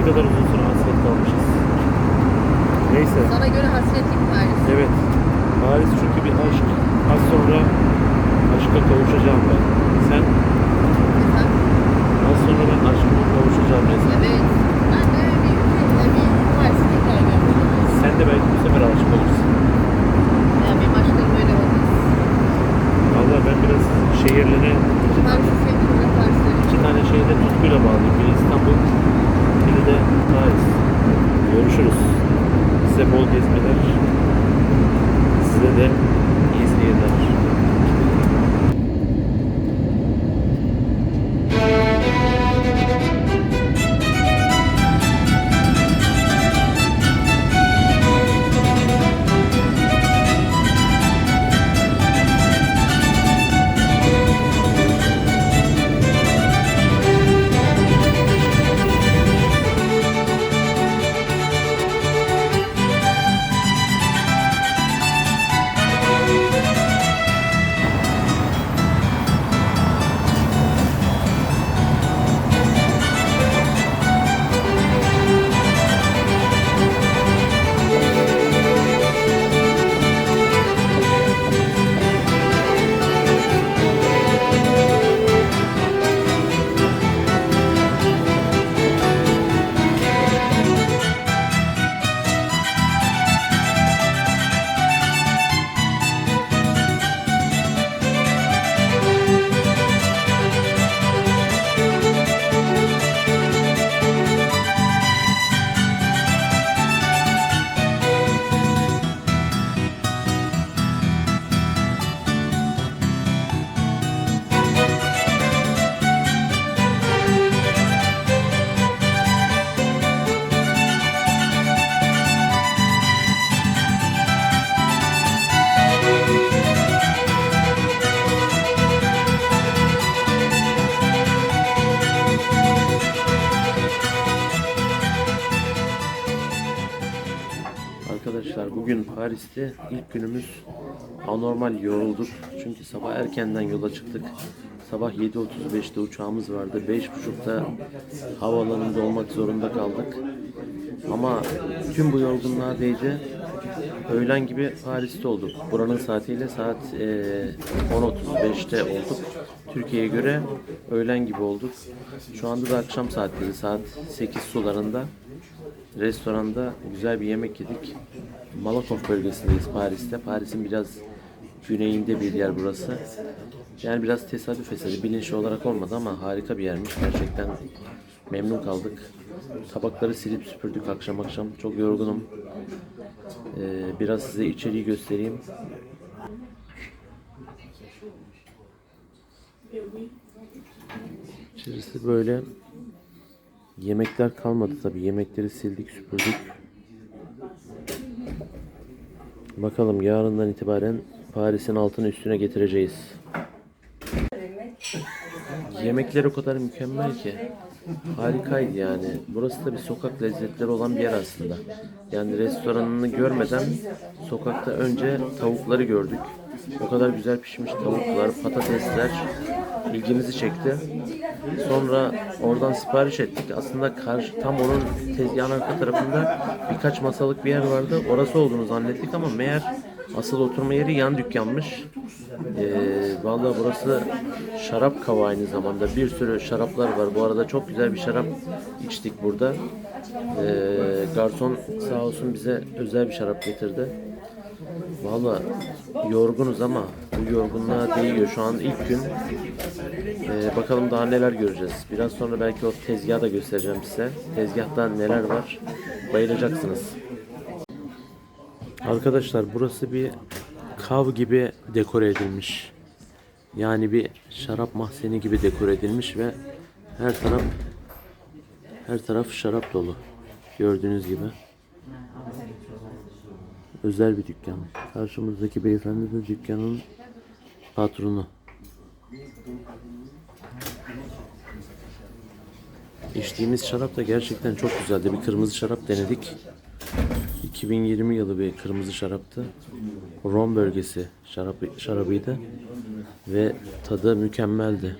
Ne kadar uzun süre hasret kalmışız. Neyse. Sana göre hasretlik Paris. Evet. Paris çünkü bir aşk. Az sonra aşka kavuşacağım ben. Sen Efendim? az sonra ben aşkıma kavuşacağım mesela. Evet. Ben de bir ülkede bir Paris'i tekrar istiyorum. Sen de belki bu sefer aşık olursun. Yani benim aşklarım öyle olmaz. Valla ben biraz şehirlere sevdiğim bir Paris'leri. iki tane şehirde tutkuyla bağlıyım. Biri İstanbul, biri de Paris. Görüşürüz. Size bol gezmeler. Size de Paris'te ilk günümüz anormal yorulduk. Çünkü sabah erkenden yola çıktık. Sabah 7.35'te uçağımız vardı. 5.30'da havaalanında olmak zorunda kaldık. Ama tüm bu yorgunluğa değdi. Öğlen gibi Paris'te olduk. Buranın saatiyle saat eee, 10.35'te olduk. Türkiye'ye göre öğlen gibi olduk. Şu anda da akşam saatleri saat 8 sularında. Restoranda güzel bir yemek yedik. Malakoff bölgesindeyiz Paris'te. Paris'in biraz güneyinde bir yer burası. Yani biraz tesadüf eseri, bilinçli olarak olmadı ama harika bir yermiş. Gerçekten memnun kaldık. Tabakları silip süpürdük akşam akşam. Çok yorgunum. Ee, biraz size içeriği göstereyim. İçerisi böyle Yemekler kalmadı tabi. Yemekleri sildik, süpürdük. Bakalım yarından itibaren Paris'in altını üstüne getireceğiz. Yemekler o kadar mükemmel ki. Harikaydı yani. Burası da bir sokak lezzetleri olan bir yer aslında. Yani restoranını görmeden sokakta önce tavukları gördük. O kadar güzel pişmiş tavuklar, patatesler ilgimizi çekti. Sonra oradan sipariş ettik. Aslında karşı tam onun tezgahın arka tarafında birkaç masalık bir yer vardı. Orası olduğunu zannettik ama meğer asıl oturma yeri yan dükkanmış. Ee, vallahi burası şarap kava aynı zamanda. Bir sürü şaraplar var. Bu arada çok güzel bir şarap içtik burada. Ee, garson sağ olsun bize özel bir şarap getirdi. Valla yorgunuz ama bu yorgunluğa değiyor. Şu an ilk gün. Ee, bakalım daha neler göreceğiz. Biraz sonra belki o tezgahı da göstereceğim size. Tezgahta neler var bayılacaksınız. Arkadaşlar burası bir kav gibi dekore edilmiş. Yani bir şarap mahzeni gibi dekore edilmiş ve her taraf her taraf şarap dolu. Gördüğünüz gibi. Özel bir dükkan. Karşımızdaki beyefendi de dükkanın patronu. İçtiğimiz şarap da gerçekten çok güzeldi. Bir kırmızı şarap denedik. 2020 yılı bir kırmızı şaraptı. Rom bölgesi şarap, şarabıydı. Ve tadı mükemmeldi.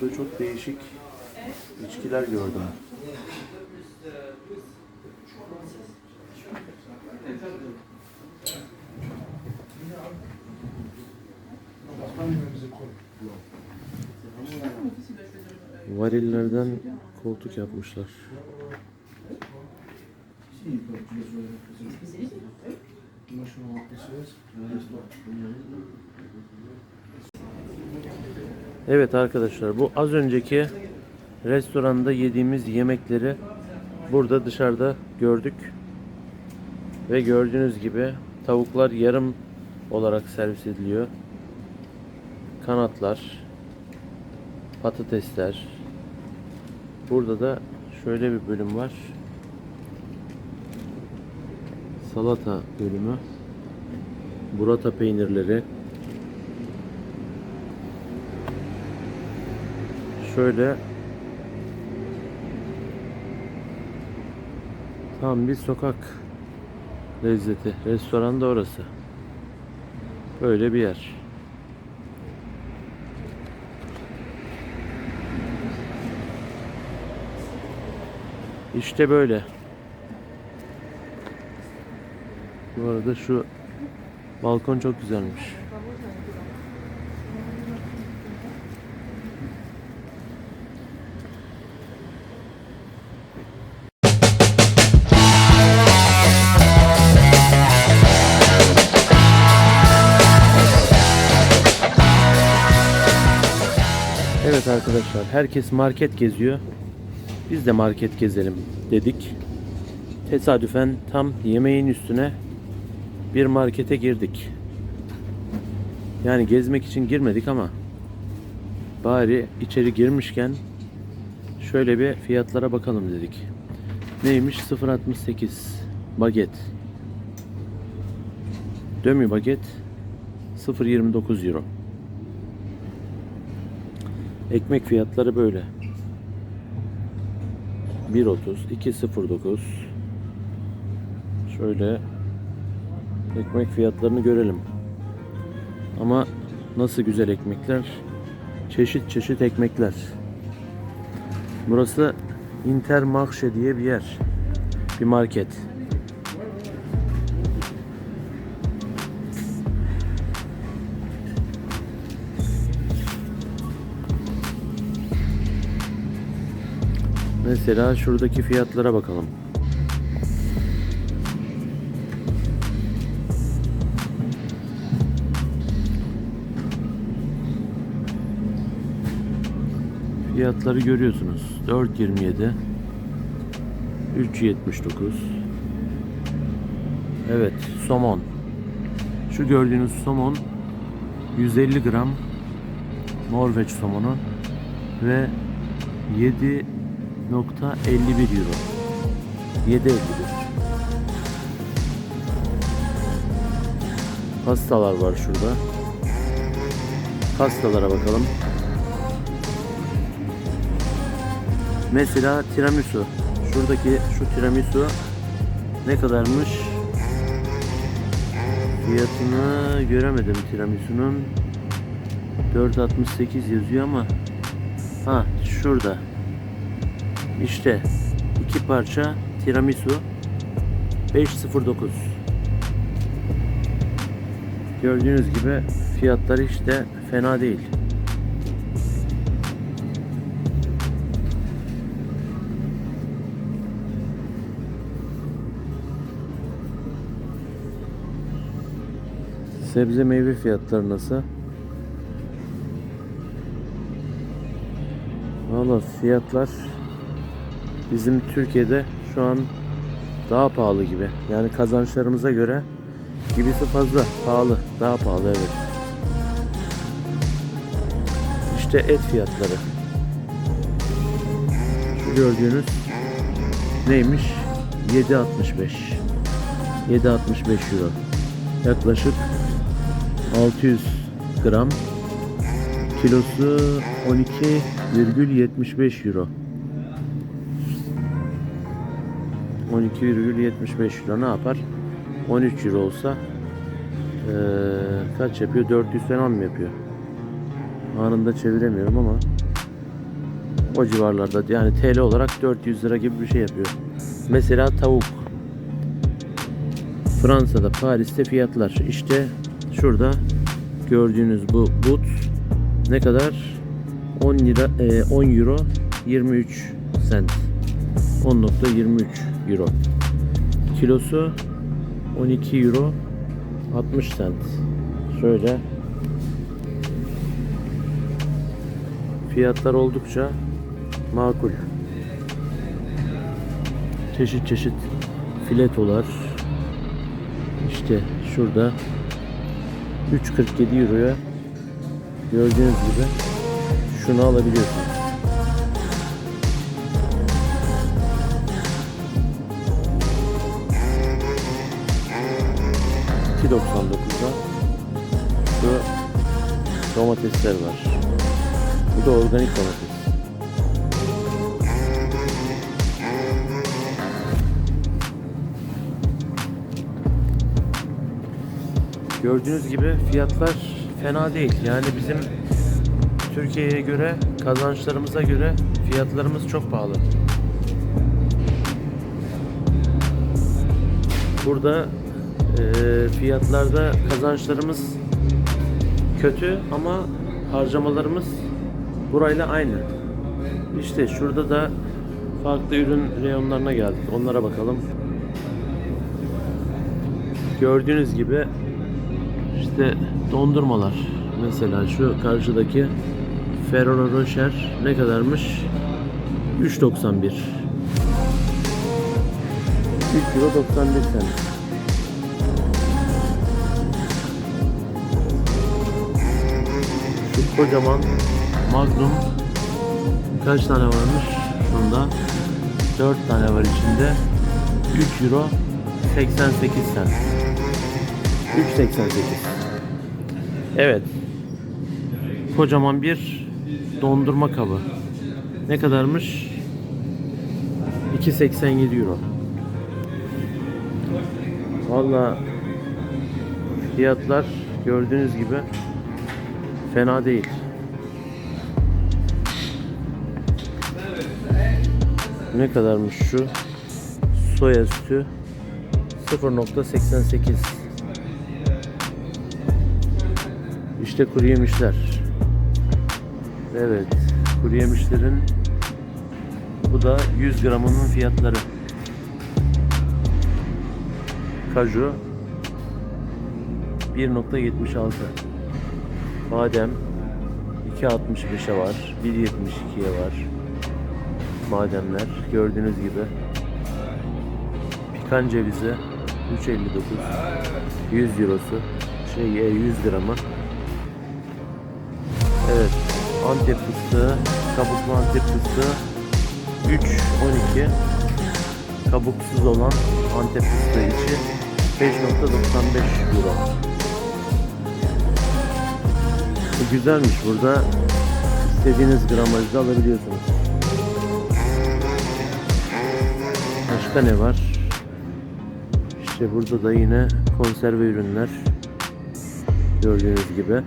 Burada çok değişik içkiler gördüm. Varillerden koltuk yapmışlar. Evet arkadaşlar bu az önceki restoranda yediğimiz yemekleri burada dışarıda gördük. Ve gördüğünüz gibi tavuklar yarım olarak servis ediliyor. Kanatlar, patatesler. Burada da şöyle bir bölüm var. Salata bölümü. Burata peynirleri. Şöyle tam bir sokak lezzeti. Restoran da orası. Böyle bir yer. İşte böyle. Bu arada şu balkon çok güzelmiş. Evet arkadaşlar herkes market geziyor. Biz de market gezelim dedik. Tesadüfen tam yemeğin üstüne bir markete girdik. Yani gezmek için girmedik ama bari içeri girmişken şöyle bir fiyatlara bakalım dedik. Neymiş? 0.68 baget. Dömü baget 0.29 euro. Ekmek fiyatları böyle. 1.30, 2.09. Şöyle ekmek fiyatlarını görelim. Ama nasıl güzel ekmekler. Çeşit çeşit ekmekler. Burası Intermarché diye bir yer. Bir market. Mesela şuradaki fiyatlara bakalım. Fiyatları görüyorsunuz. 4.27 3.79 Evet, somon. Şu gördüğünüz somon 150 gram Norveç somonu ve 7 .51 euro. 7.51. Pastalar var şurada. Pastalara bakalım. Mesela tiramisu. Şuradaki şu tiramisu ne kadarmış? Fiyatını göremedim tiramisu'nun. 4.68 yazıyor ama ha şurada. İşte iki parça tiramisu 5.09 Gördüğünüz gibi fiyatları hiç de fena değil. Sebze meyve fiyatları nasıl? Valla fiyatlar bizim Türkiye'de şu an daha pahalı gibi. Yani kazançlarımıza göre gibisi fazla pahalı. Daha pahalı evet. İşte et fiyatları. Şu gördüğünüz neymiş? 7.65 7.65 euro. Yaklaşık 600 gram. Kilosu 12,75 euro. 12,75 euro ne yapar? 13 euro olsa eee, kaç yapıyor? 400 falan mı yapıyor? Anında çeviremiyorum ama O civarlarda yani TL olarak 400 lira gibi bir şey yapıyor. Mesela tavuk. Fransa'da, Paris'te fiyatlar. İşte şurada gördüğünüz bu but ne kadar? 10 lira e, 10 euro 23 sent. 10.23 euro. Kilosu 12 euro 60 sent. Şöyle fiyatlar oldukça makul. Çeşit çeşit filetolar. İşte şurada 3.47 euroya gördüğünüz gibi şunu alabiliyorsunuz. $2.99'a şu domatesler var. Bu da organik domates. Gördüğünüz gibi fiyatlar fena değil. Yani bizim Türkiye'ye göre, kazançlarımıza göre fiyatlarımız çok pahalı. Burada eee, fiyatlarda kazançlarımız kötü ama harcamalarımız burayla aynı. İşte şurada da farklı ürün reyonlarına geldik. Onlara bakalım. Gördüğünüz gibi işte dondurmalar. Mesela şu karşıdaki Ferrero Rocher ne kadarmış? 3.91 3 euro 91 sent. Kocaman Magnum kaç tane varmış? Bunda 4 tane var içinde. 3 euro 88 sent. 3.88. Evet. Kocaman bir dondurma kabı. Ne kadarmış? 2.87 euro. Valla fiyatlar gördüğünüz gibi fena değil. Ne kadarmış şu? Soya sütü 0.88 İşte kuru yemişler. Evet, kuru yemişlerin bu da 100 gramının fiyatları. Kaju 1.76 Badem 2.65'e var 1.72'ye var Bademler gördüğünüz gibi Pikan cevizi 3.59 100 eurosu şey e, 100 gramı Evet Antep fıstığı kabuklu Antep fıstığı 3.12 kabuksuz olan Antep fıstığı içi 5.95 euro. Güzelmiş burada istediğiniz gramajda alabiliyorsunuz. Başka ne var? İşte burada da yine konserve ürünler gördüğünüz gibi.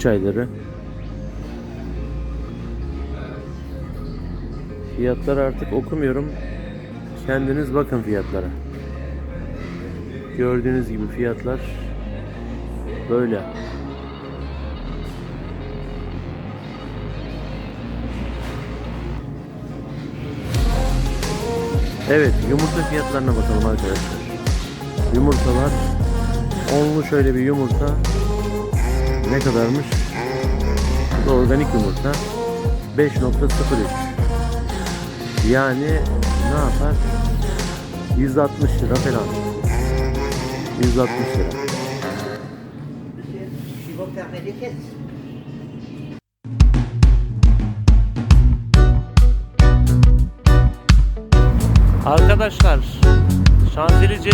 Çayları. Fiyatlar artık okumuyorum. Kendiniz bakın fiyatlara. Gördüğünüz gibi fiyatlar böyle. Evet, yumurta fiyatlarına bakalım arkadaşlar. Yumurtalar onlu şöyle bir yumurta ne kadarmış? Bu da organik yumurta. 5.03 Yani ne yapar? 160 lira falan. 160 lira. Arkadaşlar Şanzelize